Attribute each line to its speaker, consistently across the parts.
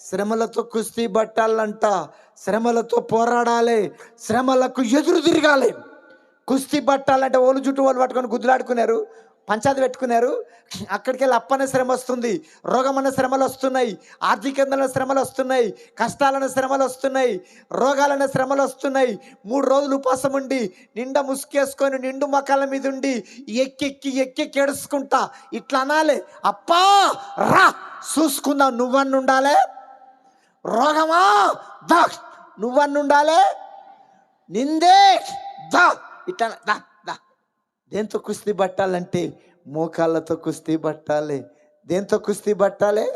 Speaker 1: శ్రమలతో కుస్తీ పట్టాలంట. శ్రమలతో పోరాడాలి. శ్రమలకు ఎదురు తిరగాలి. కుస్తీ పట్టాలంటే ఓలు జుట్టు వాళ్ళు పట్టుకొని గుద్దులాడుకున్నారు. పంచాది పెట్టుకున్నారు. అక్కడికి వెళ్ళి అప్పన శ్రమ వస్తుంది. రోగమన్న శ్రమలు వస్తున్నాయి. ఆర్థికంగా శ్రమలు వస్తున్నాయి. కష్టాలన్న శ్రమలు వస్తున్నాయి. రోగాలన్న శ్రమలు వస్తున్నాయి. మూడు రోజులు ఉపవాసం ఉండి నిండా ముసుకేసుకొని నిండు మొక్కల మీద ఉండి ఎక్కెక్కి ఎక్కెక్కి ఏడుచుకుంటా. ఇట్లా అనాలి. అప్పా! రా! చూసుకుందాం. నువ్వన్ను ఉండాలి రోగమా? దా నువ్వన్ను ఉండాలి నిందే. దా ఇట్లా దా దా దేంతో కుస్తీ పట్టాలంటే మోకాళ్ళతో కుస్తీ పట్టాలి. దేంతో కుస్తీ పట్టాలి?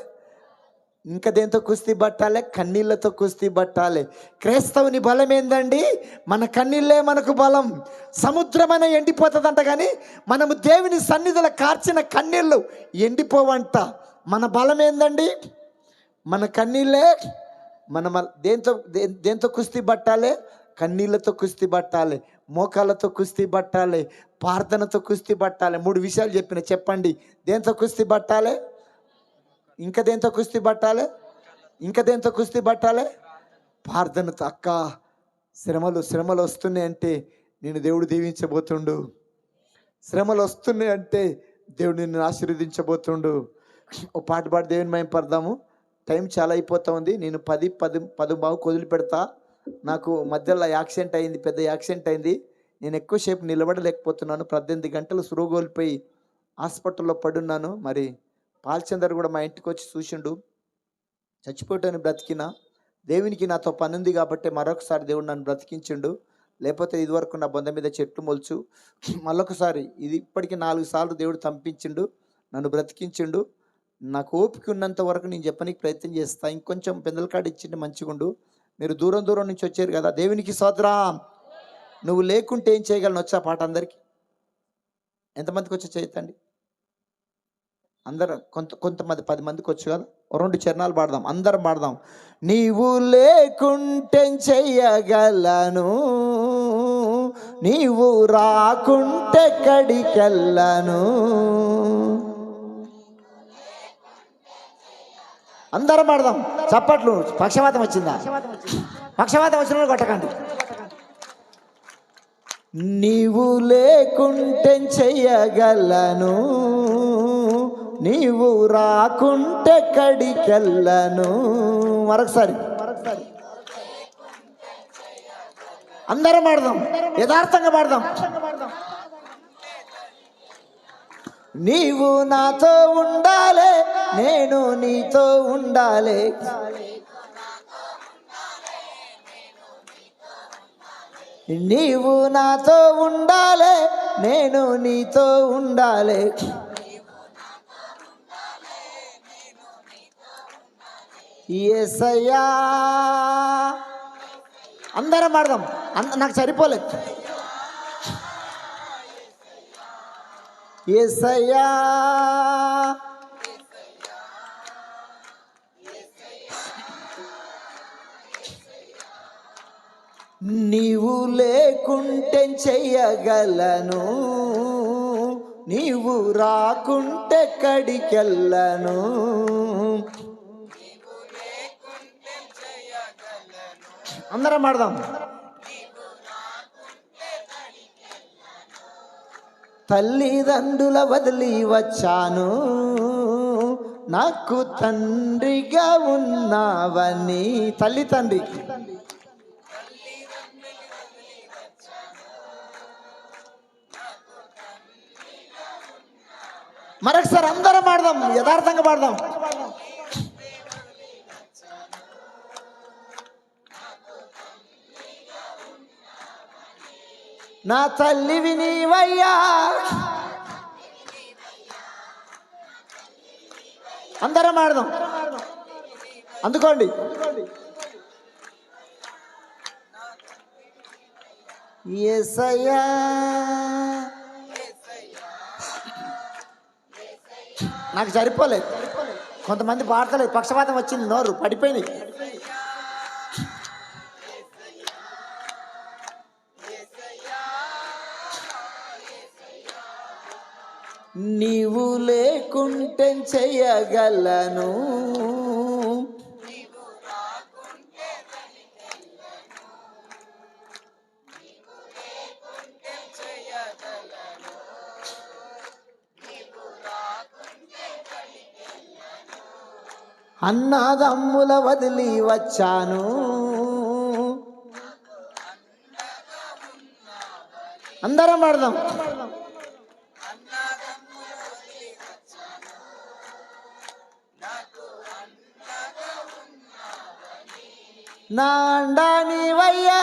Speaker 1: ఇంకా దేంతో కుస్తీ పట్టాలి? కన్నీళ్ళతో కుస్తీ పట్టాలి. క్రైస్తవుని బలం ఏందండి మన కన్నీళ్ళే మనకు బలం. సముద్రమైన ఎండిపోతుందంట కానీ మనము దేవుని సన్నిధిలో కార్చిన కన్నీళ్ళు ఎండిపోవంట. మన బలం ఏందండి మన కన్నీళ్ళే మన దేంతో దే- దేంతో కుస్తీ పట్టాలి? కన్నీళ్ళతో కుస్తీ పట్టాలి మోకాళ్ళతో కుస్తీ పట్టాలి ప్రార్థనతో కుస్తీ పట్టాలి. మూడు విషయాలు చెప్పిన చెప్పండి. దేంతో కుస్తీ పట్టాలి? ఇంకా దేంతో కుస్తీ పట్టాలి? ఇంకా దేంతో కుస్తీ పట్టాలి? ప్రార్థనతో. అక్క శ్రమలు శ్రమలు వస్తున్నాయి అంటే నేను దేవుడు దీవించబోతుండు. శ్రమలు వస్తున్నాయి అంటే దేవుడు నిన్ను ఆశీర్వదించబోతుండు. ఓ పాట పాడి దేవుని మేము పడదాము. టైం చాలా అయిపోతూ ఉంది నేను పది పది పది బావు కొదిలి పెడతా. నాకు మధ్యలో యాక్సిడెంట్ అయింది పెద్ద యాక్సిడెంట్ అయింది. నేను ఎక్కువసేపు నిలబడలేకపోతున్నాను. పద్దెనిమిది గంటలు సురుగోల్పోయి హాస్పిటల్లో పడున్నాను. మరి పాల్చందర్ కూడా మా ఇంటికి వచ్చి చూసిండు. చచ్చిపోయాను బ్రతికిన. దేవునికి నాతో పని ఉంది కాబట్టి మరొకసారి దేవుడు నన్ను బ్రతికించిండు. లేకపోతే ఇదివరకు నా బొంద మీద చెట్లు మొలుచు. మళ్ళొకసారి ఇది ఇప్పటికి నాలుగు సార్లు దేవుడు తంపించిండు నన్ను బ్రతికించిండు. నాకు ఓపిక ఉన్నంత వరకు నేను చెప్పడానికి ప్రయత్నం చేస్తా. ఇంకొంచెం పెందల కాడ ఇచ్చింటే మంచిగుండు మీరు దూరం దూరం నుంచి వచ్చారు కదా దేవునికి సోదరా నువ్వు లేకుంటే ఏం చేయగలను? వచ్చా పాట అందరికి? ఎంతమందికి వచ్చి చేయతండి అందరం కొంత కొంతమంది పది మందికి వచ్చు కదా? రెండు చరణాలు పాడదాం అందరం పాడదాం. నీవు లేకుంటే చెయ్యగలను? నీవు రాకుంటే కడికెళ్ళను. అందరం పాడదాం చప్పట్లు పక్షవాతం వచ్చిందా? పక్షవాతం వచ్చిన వాళ్ళు కొట్టకండి. నీవు లేకుంటే చెయ్యగలను. నీవు రాకుంటే కడికెళ్ళను. మరొకసారి. అందరం పాడదాం యథార్థంగా పాడదాం. నీవు నాతో ఉండాలి నేను నీతో ఉండాలి. నీవు నాతో ఉండాలి నేను నీతో ఉండాలి. ఏసయ్యా. అందరం పాడదాం. అంద నాకు సరిపోలేదు. ఎసయా నీవు లేకుంటే చెయ్యగలను నీవు రాకుంటే కడికెళ్ళను. అందరం ఆడదాం తల్లిదండ్రుల వదిలి వచ్చాను. నాకు తండ్రిగా ఉన్నావని తల్లి తండ్రి. మరొకసారి అందరం పాడదాం యథార్థంగా పాడదాం. నా తల్లివి నీవయ్యా. అందరం ఆడదాం. అందుకోండి. ఎసయ్యా నాకు సరిపోలేదు. కొంతమంది పాడతలేదు. పక్షపాతం వచ్చింది నోరు పడిపోయినాయి. నీవు లేకుంటే చేయగలను. అన్నదమ్ముల వదిలి వచ్చాను. అందరం పడదాం. నా అండా నీవయ్యా